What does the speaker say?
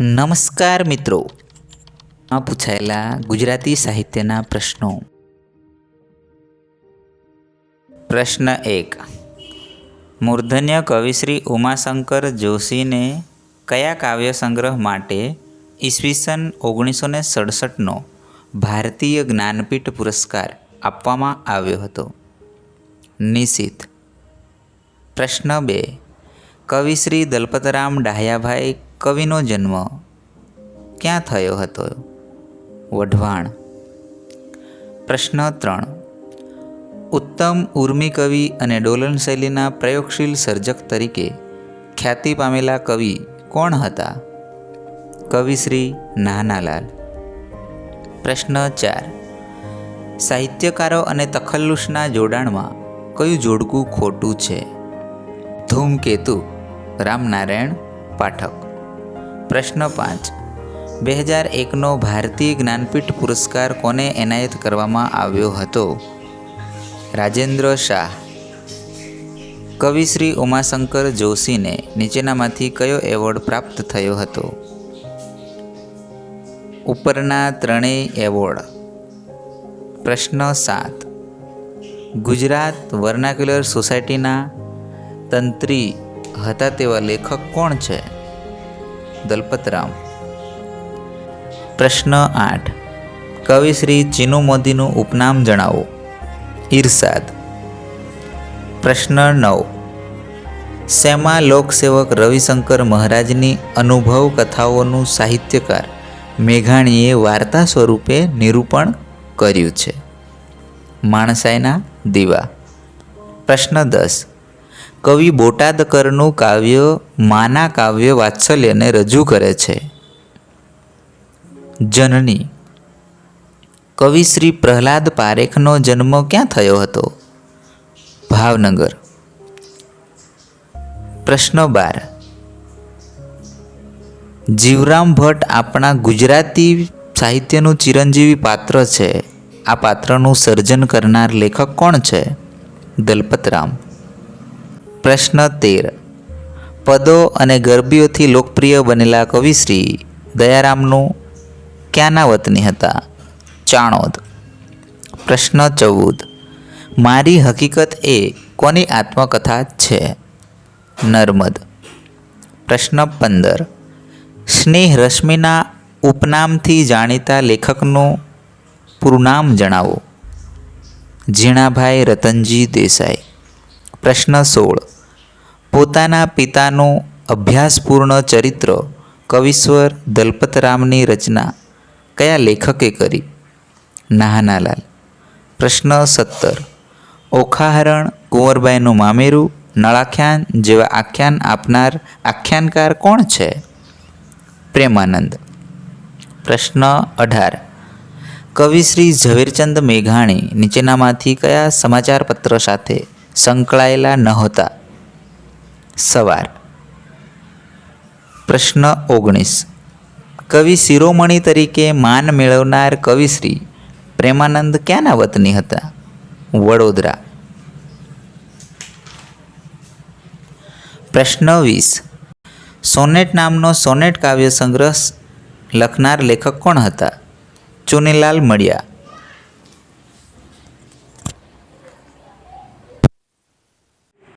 નમસ્કાર મિત્રો. આ પૂછાયેલા ગુજરાતી સાહિત્યના પ્રશ્નો. પ્રશ્ન એક. મૂર્ધન્ય કવિશ્રી ઉમાશંકર જોશીને કયા કાવ્ય સંગ્રહ માટે ઈસવીસન ઓગણીસો ને સડસઠનો ભારતીય જ્ઞાનપીઠ પુરસ્કાર આપવામાં આવ્યો હતો? નિશિત. પ્રશ્ન બે. કવિશ્રી દલપતરામ ડાહ્યાભાઈ કવિનો જન્મ ક્યાં થયો હતો? વઢવાણ. પ્રશ્ન ત્રણ. ઉત્તમ ઉર્મી કવિ અને ડોલન શૈલીના પ્રયોગશીલ સર્જક તરીકે ખ્યાતિ પામેલા કવિ કોણ હતા? કવિશ્રી નાનાલાલ. પ્રશ્ન ચાર. સાહિત્યકારો અને તખલ્લુસના જોડાણમાં કયું જોડકું ખોટું છે? ધૂમકેતુ, રામનારાયણ, પાઠક. પ્રશ્ન પાંચ. બે હજાર એકનો ભારતીય જ્ઞાનપીઠ પુરસ્કાર કોને એનાયત કરવામાં આવ્યો હતો? રાજેન્દ્ર શાહ. કવિશ્રી ઉમાશંકર જોશીને નીચેનામાંથી કયો એવોર્ડ પ્રાપ્ત થયો હતો? ઉપરના ત્રણેય એવોર્ડ. પ્રશ્ન સાત. ગુજરાત વર્નાક્યુલર સોસાયટીના તંત્રી હતા તેવા લેખક કોણ છે? દલપતરામ. પ્રશ્ન આઠ. કવિશ્રી ચિનુ મોદીનું ઉપનામ જણાવો. ઈર્ષાદ પ્રશ્ન નવ. શેમાં લોકસેવક રવિશંકર મહારાજની અનુભવ કથાઓનું સાહિત્યકાર મેઘાણીએ વાર્તા સ્વરૂપે નિરૂપણ કર્યું છે. માણસાઈના દીવા. પ્રશ્ન દસ. કવિ બોટાદકરનું કાવ્ય માના કાવ્ય વાત્સલ્યને રજૂ કરે છે. જનની. કવિ શ્રી પ્રહલાદ પારેખનો જન્મ ક્યાં થયો હતો? ભાવનગર. પ્રશ્ન બાર. જીવરામ ભટ્ટ આપણા ગુજરાતી સાહિત્યનું ચિરંજીવી પાત્ર છે. આ પાત્રનું સર્જન કરનાર લેખક કોણ છે? દલપતરામ. પ્રશ્ન તેર. પદો અને ગરબીઓથી લોકપ્રિય બનેલા કવિશ્રી દયારામનું ક્યાંના વતની હતા? ચાણોદ. પ્રશ્ન ચૌદ. મારી હકીકત એ કોની આત્મકથા છે? નર્મદ. પ્રશ્ન પંદર. સ્નેહ રશ્મિના ઉપનામથી જાણીતા લેખકનું પૂરું નામ જણાવો. ઝીણાભાઈ રતનજી દેસાઈ. પ્રશ્ન સોળ. પોતાના પિતાનું અભ્યાસપૂર્ણ ચરિત્ર કવિશ્વર દલપતરામની રચના કયા લેખકે કરી? નાહનાલાલ. પ્રશ્ન સત્તર. ઓખાહરણ કુંવરબાઈનું મામેરું, નળાખ્યાન જેવા આખ્યાન આપનાર આખ્યાનકાર કોણ છે? પ્રેમાનંદ. પ્રશ્ન અઢાર. કવિશ્રી ઝવેરચંદ મેઘાણી નીચેનામાંથી કયા સમાચારપત્ર સાથે સંકળાયેલા નહોતા સવાર. પ્રશ્ન ઓગણીસ. કવિ શિરોમણી તરીકે માન મેળવનાર કવિશ્રી પ્રેમાનંદ ક્યાંના વતની હતા? વડોદરા. પ્રશ્ન વીસ. સોનેટ નામનો સોનેટ કાવ્ય સંગ્રહ લખનાર લેખક કોણ હતા? ચુનીલાલ મળ્યા